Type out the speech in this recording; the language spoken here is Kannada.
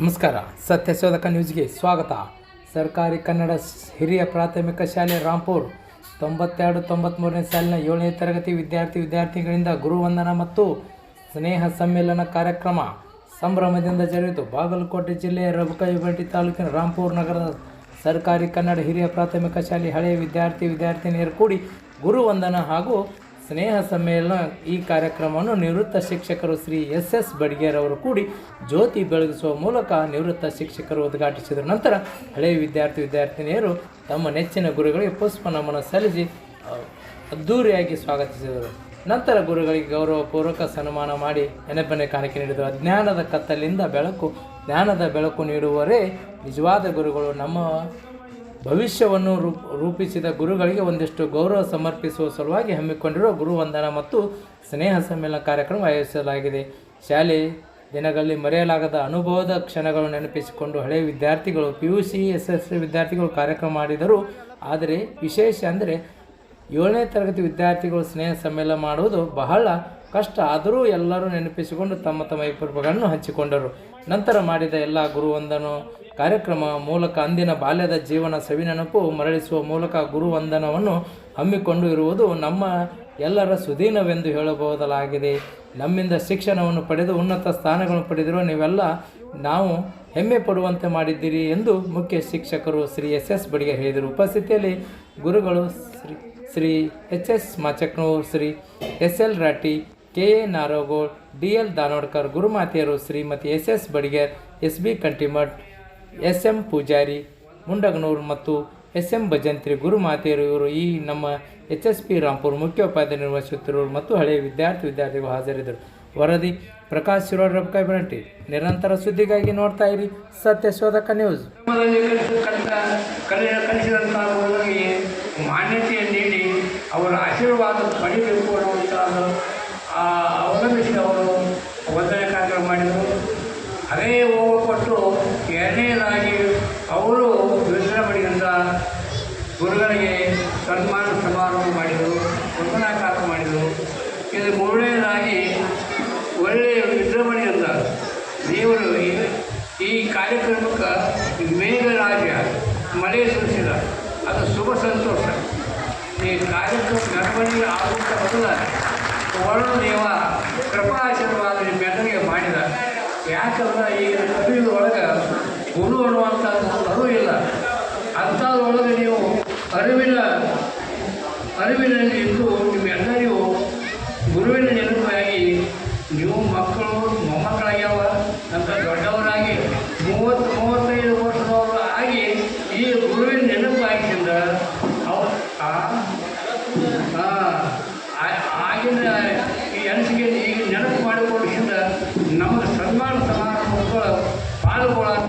ನಮಸ್ಕಾರ. ಸತ್ಯಶೋಧಕ ನ್ಯೂಸ್ಗೆ ಸ್ವಾಗತ. ಸರ್ಕಾರಿ ಕನ್ನಡ ಹಿರಿಯ ಪ್ರಾಥಮಿಕ ಶಾಲೆ ರಾಂಪುರ್ ತೊಂಬತ್ತೆರಡು ತೊಂಬತ್ತ್ಮೂರನೇ ಸಾಲಿನ ಏಳನೇ ತರಗತಿ ವಿದ್ಯಾರ್ಥಿ ವಿದ್ಯಾರ್ಥಿಗಳಿಂದ ಗುರುವಂದನ ಮತ್ತು ಸ್ನೇಹ ಸಮ್ಮೇಳನ ಕಾರ್ಯಕ್ರಮ ಸಂಭ್ರಮದಿಂದ ಜರುಗಿತು. ಬಾಗಲಕೋಟೆ ಜಿಲ್ಲೆಯ ರಬಕೈಬಂಟಿ ತಾಲೂಕಿನ ರಾಂಪುರ್ ನಗರದ ಸರ್ಕಾರಿ ಕನ್ನಡ ಹಿರಿಯ ಪ್ರಾಥಮಿಕ ಶಾಲೆ ಹಳೆಯ ವಿದ್ಯಾರ್ಥಿ ವಿದ್ಯಾರ್ಥಿನಿಯರು ಕೂಡಿ ಗುರುವಂದನ ಹಾಗೂ ಸ್ನೇಹ ಸಮ್ಮೇಳನ ಈ ಕಾರ್ಯಕ್ರಮವನ್ನು ನಿವೃತ್ತ ಶಿಕ್ಷಕರು ಶ್ರೀ ಎಸ್ ಎಸ್ ಬಡ್ಗೇರ್ ಅವರು ಕೂಡಿ ಜ್ಯೋತಿ ಬೆಳಗಿಸುವ ಮೂಲಕ ನಿವೃತ್ತ ಶಿಕ್ಷಕರು ಉದ್ಘಾಟಿಸಿದ ನಂತರ ಹಳೆಯ ವಿದ್ಯಾರ್ಥಿ ವಿದ್ಯಾರ್ಥಿನಿಯರು ತಮ್ಮ ನೆಚ್ಚಿನ ಗುರುಗಳಿಗೆ ಪುಷ್ಪ ನಮನ ಸಲ್ಲಿಸಿ ಅದ್ಧೂರಿಯಾಗಿ ಸ್ವಾಗತಿಸಿದರು. ನಂತರ ಗುರುಗಳಿಗೆ ಗೌರವಪೂರ್ವಕ ಸನ್ಮಾನ ಮಾಡಿ ನೆನಪನೆ ಕಾಣಿಕೆ ನೀಡಿದರು. ಅಜ್ಞಾನದ ಕತ್ತಲಿಂದ ಬೆಳಕು, ಜ್ಞಾನದ ಬೆಳಕು ನೀಡುವರೇ ನಿಜವಾದ ಗುರುಗಳು ನಮ್ಮ ಭವಿಷ್ಯವನ್ನು ರೂಪ್, ರೂಪಿಸಿದ ಗುರುಗಳಿಗೆ ಒಂದಿಷ್ಟು ಗೌರವ ಸಮರ್ಪಿಸುವ ಸಲುವಾಗಿ ಹಮ್ಮಿಕೊಂಡಿರುವ ಗುರುವಂದನ ಮತ್ತು ಸ್ನೇಹ ಸಮ್ಮೇಳನ ಕಾರ್ಯಕ್ರಮ ಆಯೋಜಿಸಲಾಗಿದೆ. ಶಾಲೆ ದಿನಗಳಲ್ಲಿ ಮರೆಯಲಾಗದ ಅನುಭವದ ಕ್ಷಣಗಳು ನೆನಪಿಸಿಕೊಂಡು ಹಳೆಯ ವಿದ್ಯಾರ್ಥಿಗಳು P U C S S ವಿದ್ಯಾರ್ಥಿಗಳು ಕಾರ್ಯಕ್ರಮ ಮಾಡಿದರು. ಆದರೆ ವಿಶೇಷ ಅಂದರೆ ಏಳನೇ ತರಗತಿ ವಿದ್ಯಾರ್ಥಿಗಳು ಸ್ನೇಹ ಸಮ್ಮೇಳನ ಮಾಡುವುದು ಬಹಳ ಕಷ್ಟ ಆದರೂ ಎಲ್ಲರೂ ನೆನಪಿಸಿಕೊಂಡು ತಮ್ಮ ತಮ್ಮ ಅಭಿಪ್ರಾಯಗಳನ್ನು ಹಂಚಿಕೊಂಡರು. ನಂತರ ಮಾಡಿದ ಎಲ್ಲ ಗುರುವಂದನ ಕಾರ್ಯಕ್ರಮ ಮೂಲಕ ಅಂದಿನ ಬಾಲ್ಯದ ಜೀವನ ಸವಿನೆನಪು ಮರಳಿಸುವ ಮೂಲಕ ಗುರುವಂದನವನ್ನು ಹಮ್ಮಿಕೊಂಡು ಇರುವುದು ನಮ್ಮ ಎಲ್ಲರ ಸುದೀನವೆಂದು ಹೇಳಬಹುದಲಾಗಿದೆ ನಮ್ಮಿಂದ ಶಿಕ್ಷಣವನ್ನು ಪಡೆದು ಉನ್ನತ ಸ್ಥಾನಗಳನ್ನು ಪಡೆದಿರುವ ನೀವೆಲ್ಲ ನಾವು ಹೆಮ್ಮೆ ಪಡುವಂತೆ ಮಾಡಿದ್ದೀರಿ ಎಂದು ಮುಖ್ಯ ಶಿಕ್ಷಕರು ಶ್ರೀ ಎಸ್ ಎಸ್ ಬಡಿಗೆ ಹೇಳಿದರು. ಉಪಸ್ಥಿತಿಯಲ್ಲಿ ಗುರುಗಳು Shri Shri H S Machaknur, Shri S L Rati K A Narogol, D L Danodkar, ಗುರುಮಾತೆಯರು Shrimati S S Badiger, S B Kantimath S M Pujari, Mundaganur ಮತ್ತು ಎಸ್ ಎಂ ಭಜಂತ್ರಿ ಗುರುಮಾತೆಯರು ಇವರು ಈ ನಮ್ಮ ಎಚ್ ಎಸ್ ಪಿ ರಾಂಪುರ್ ಮುಖ್ಯೋಪಾಧ್ಯಾಯ ನಿರ್ವಹಿಸುತ್ತಿರುವರು ಮತ್ತು ಹಳೆಯ ವಿದ್ಯಾರ್ಥಿ ವಿದ್ಯಾರ್ಥಿಗಳು ಹಾಜರಿದ್ದರು. ವರದಿ, ಪ್ರಕಾಶ್ ಶಿರೋಡ್ ರಬ್ಕಾಯ್ ಬೆಳಂಟಿ ನಿರಂತರ ಸುದ್ದಿಗಾಗಿ ನೋಡ್ತಾ ಇರಿ ಸತ್ಯ ಶೋಧಕ ನ್ಯೂಸ್. ಮಾನ್ಯತೆ ನೀಡಿ, ಅವರ ಆಶೀರ್ವಾದ ಪಡಿಬೇಕು ಅನ್ನುವಂಥ ಆ, ಅವಲಂಬಿಸಿ ಅವರು ವಂದನೆ ಕಾರ್ಯಕ್ರಮ ಮಾಡಿದರು ಅದೇ ಕೊಟ್ಟು ಎರಡನೇದಾಗಿ ಅವರು ಗುರುಗಳಿಗೆ ಸನ್ಮಾನ ಸಮಾರಂಭ ಮಾಡಿದರು ವಂದನಾಕಾರ ಮಾಡಿದರು. ಇದು ಮೂರನೇದಾಗಿ ಒಳ್ಳೆಯ ವಿಜೃಂಭಣೆಯಿಂದ ದೇವರು ಈ- ಕಾರ್ಯಕ್ರಮಕ್ಕೆ ಮೇಘರಾಜ ಮಳೆ ಸುರಿಸಿದ. ಅದು ಶುಭ ಸಂತೋಷ. ಈ ಕಾರ್ಯಕ್ರಮ ಮೆರವಣಿಗೆ ಆಗುತ್ತ ಬದಲ ವರುಣ ದೇವ ಕೃಪಾಶೀರ್ವಾದ ಯಾಕಂದ್ರೆ ಈಗ ಕಬೀಲ್ ಒಳಗೆ ಗುರು ಅನ್ನುವಂಥದ್ದು ಇಲ್ಲ. ಅಂಥದ್ರೊಳಗೆ ನೀವು ಅರಿವಿಲ್ಲ. ಅರಿವಿನಲ್ಲಿ ಇದ್ದು ನಿಮ್ಮೆಲ್ಲರಿಗೂ ಗುರುವಿನ ನೆನಪಾಗಿ ನೀವು ಮಕ್ಕಳು ಮೊಮ್ಮಕ್ಕಳಾಗ್ಯಾವ ಅಂತ ದೊಡ್ಡವರಾಗಿ ಮೂವತ್ತು ಮೂವತ್ತೈದು ವರ್ಷದವರು ಆಗಿ ಈ ಗುರುವಿನ ನೆನಪಾಗಿಂದ ಅವ ಆ ಆ, ಆ- ಆಗಿನ ಈ ಅನಿಸಿಕೆ ಈಗ ನೆನಪು ಮಾಡಿಕೊಂಡಿಂದ ನಮ್ಮ ಸನ್ಮಾನ ಸಮಾರಂಭಗಳು ಪಾಲ್ಗೊಳ್ಳ